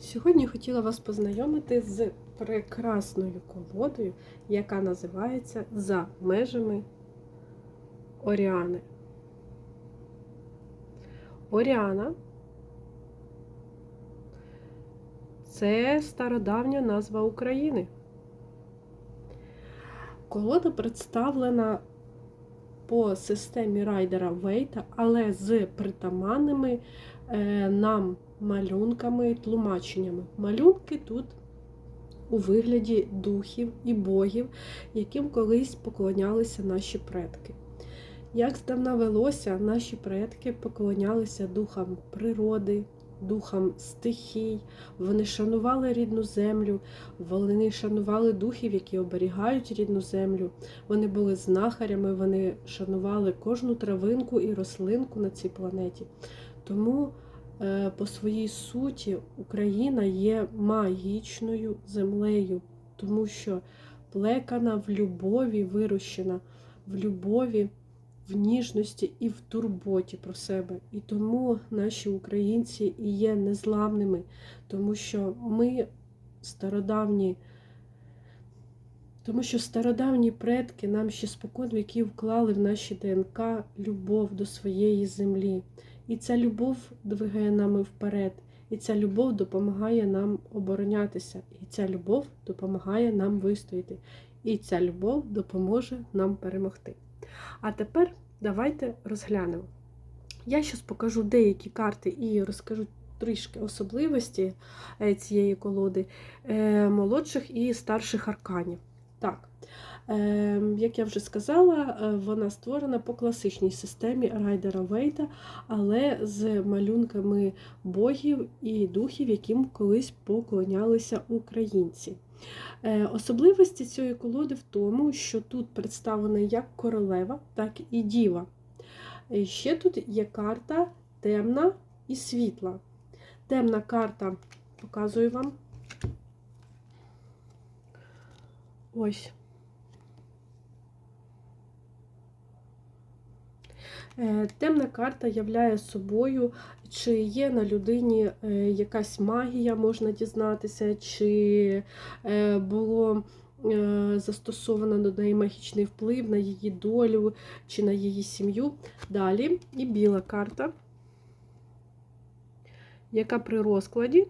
Сьогодні хотіла вас познайомити з прекрасною колодою, яка називається За межами Оріани. Оріана це стародавня назва України. Колода представлена по системі райдера Вейта, але з притаманними е, нам малюнками і тлумаченнями. Малюнки тут у вигляді духів і богів, яким колись поклонялися наші предки. Як здавна велося, наші предки поклонялися духам природи, духам стихій, вони шанували рідну землю, вони шанували духів, які оберігають рідну землю. Вони були знахарями, вони шанували кожну травинку і рослинку на цій планеті. Тому по своїй суті Україна є магічною землею, тому що плекана в любові вирощена, в любові, в ніжності і в турботі про себе. І тому наші українці і є незламними, тому що ми стародавні. Тому що стародавні предки нам ще спокон віків вклали в наші ДНК любов до своєї землі. І ця любов двигає нами вперед. І ця любов допомагає нам оборонятися. І ця любов допомагає нам вистояти. І ця любов допоможе нам перемогти. А тепер давайте розглянемо. Я зараз покажу деякі карти і розкажу трішки особливості е, цієї колоди е, молодших і старших арканів. Так, як я вже сказала, е, вона створена по класичній системі Райдера Вейта, але з малюнками богів і духів, яким колись поклонялися українці. Е, Особливості цієї колоди в тому, що тут представлена як королева, так і діва. Ще тут є карта темна і світла. Темна карта показую вам. Ось. Темна карта являє собою, чи є на людині е, якась магія, можна дізнатися, чи е, було застосовано до неї магічний вплив на її долю чи на її сім'ю. Далі і біла карта, яка при розкладі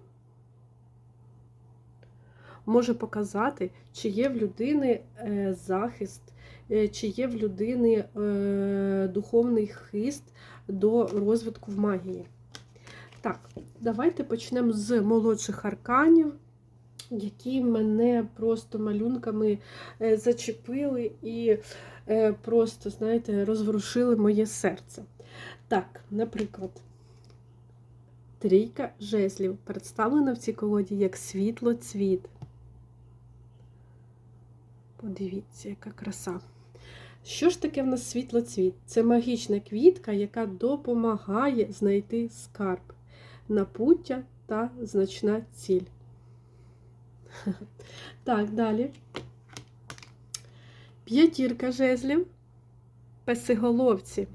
може показати, чи є в людини захист, чи є в людини духовний хист до розвитку в магії. Так, давайте почнемо з молодших арканів, які мене просто малюнками зачепили і просто, знаєте, розворушили моє серце. Так, наприклад, трійка жезлів представлена в цій колоді як світло-цвіт. Подивіться, яка краса. Що ж таке в нас світлоцвіт? Це магічна квітка, яка допомагає знайти скарб, напуття та значна ціль. Так, далі. П'ятірка жезлів, песиголовці.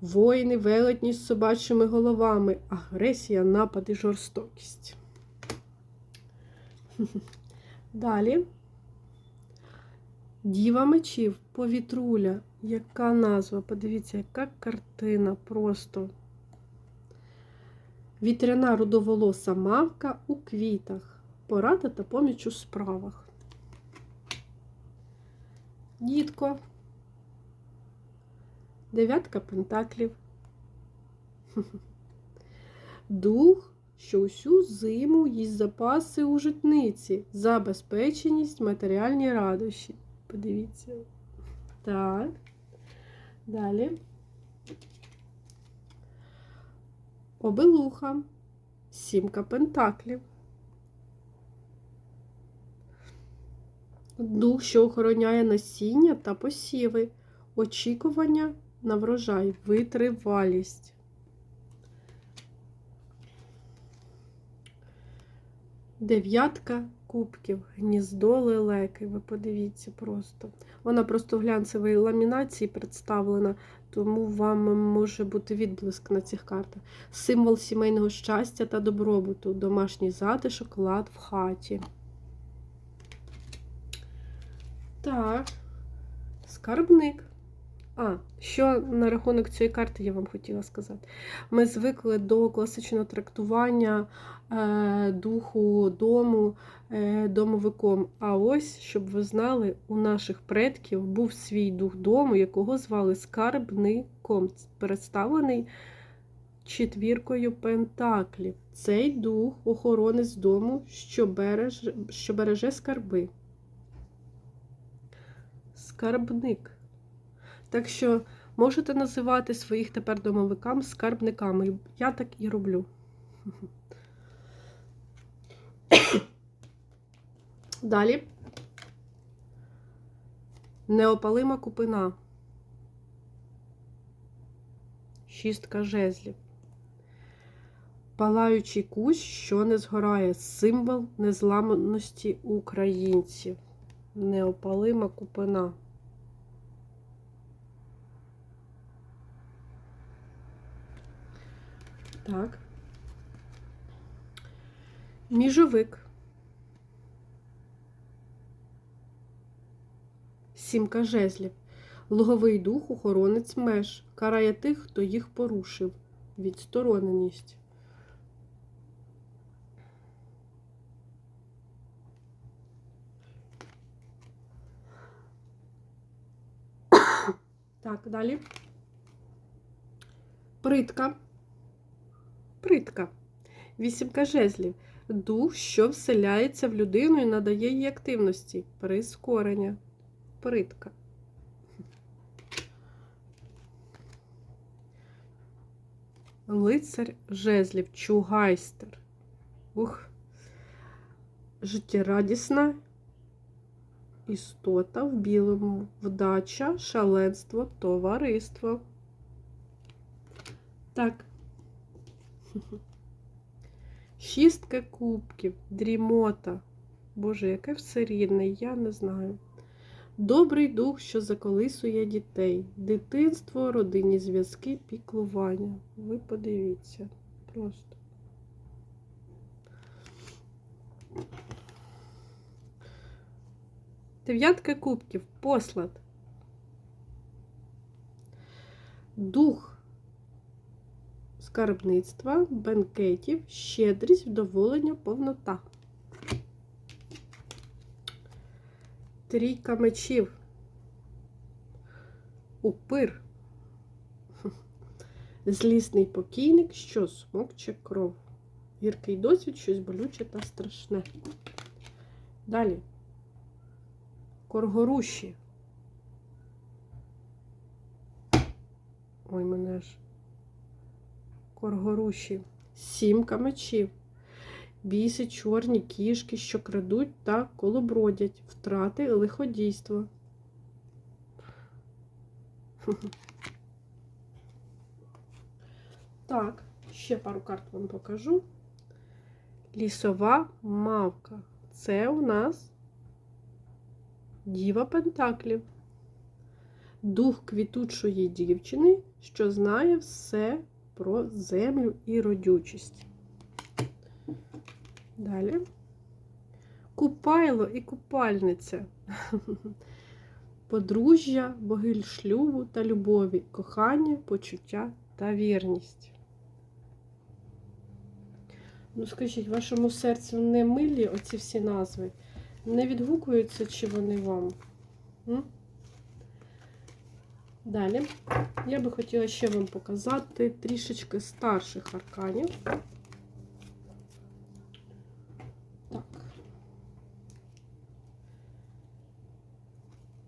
Воїни велетні з собачими головами, агресія, напад і жорстокість. Далі. Діва мечів, повітруля. Яка назва? Подивіться, яка картина просто. Вітряна рудоволоса мавка у квітах. Порада та поміч у справах. Дітко. Дев'ятка пентаклів. Дух, що усю зиму їсть запаси у житниці, забезпеченість, матеріальні радощі. Подивіться. Так. Далі. Обелуха. Сімка пентаклів. Дух, що охороняє насіння та посіви. Очікування на врожай, витривалість. Дев'ятка кубків, гніздо лелеки. Ви подивіться просто. Вона просто в глянцевій ламінації представлена, тому вам може бути відблиск на цих картах. Символ сімейного щастя та добробуту, домашній затишок, лад в хаті. Так, скарбник. А, що на рахунок цієї карти я вам хотіла сказати. Ми звикли до класичного трактування е, духу дому е, домовиком. А ось, щоб ви знали, у наших предків був свій дух дому, якого звали скарбником, представлений четвіркою пентаклів. Цей дух охоронець дому, що береже, що береже скарби. Скарбник. Так що можете називати своїх тепер домовикам скарбниками. Я так і роблю. Далі. Неопалима купина. Шістка жезлів. Палаючий кущ, що не згорає. Символ незламності українців. Неопалима купина. Так. Міжовик. Сімка жезлів. Луговий дух, охоронець меж. Карає тих, хто їх порушив. Відстороненість. Так, далі. Притка. Притка. Вісімка жезлів. Дух, що вселяється в людину і надає їй активності. Прискорення. Притка. Лицар жезлів. Чугайстер. Ух. Життєрадісна істота в білому. Вдача, шаленство, товариство. Так. Шістка кубків, дрімота. Боже, яке все рідне, я не знаю. Добрий дух, що заколисує дітей. Дитинство, родинні зв'язки, піклування. Ви подивіться. Просто. Дев'ятка кубків. Послад. Дух скарбництва, бенкетів, щедрість, вдоволення, повнота. Трійка мечів. Упир. Злісний покійник, що смокче кров. Гіркий досвід, щось болюче та страшне. Далі. Коргоруші. Ой, мене ж. Коргоруші. Сімка мечів. Біси, чорні кішки, що крадуть та колобродять. Втрати лиходійства. Так, ще пару карт вам покажу. Лісова мавка. Це у нас Діва Пентаклів. Дух квітучої дівчини, що знає все про землю і родючість. Далі. Купайло і купальниця. Подружжя, богиль шлюбу та любові, кохання, почуття та вірність. Ну, скажіть, вашому серцю не милі оці всі назви? Не відгукуються, чи вони вам? М? Далі я би хотіла ще вам показати трішечки старших арканів. Так.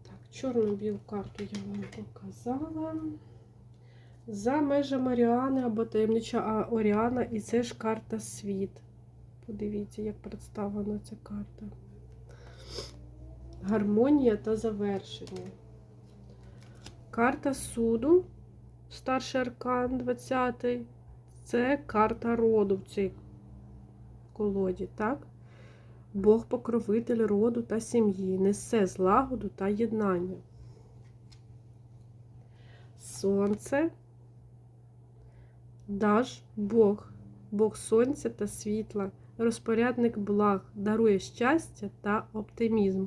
Так, чорну-білу карту я вам показала. За межами Оріани або таємнича Оріана, і це ж карта світ. Подивіться, як представлена ця карта. Гармонія та завершення. Карта суду, старший аркан 20 це карта роду в цій колоді, так? Бог покровитель роду та сім'ї, несе злагоду та єднання. Сонце, Даж Бог, Бог сонця та світла, розпорядник благ, дарує щастя та оптимізм.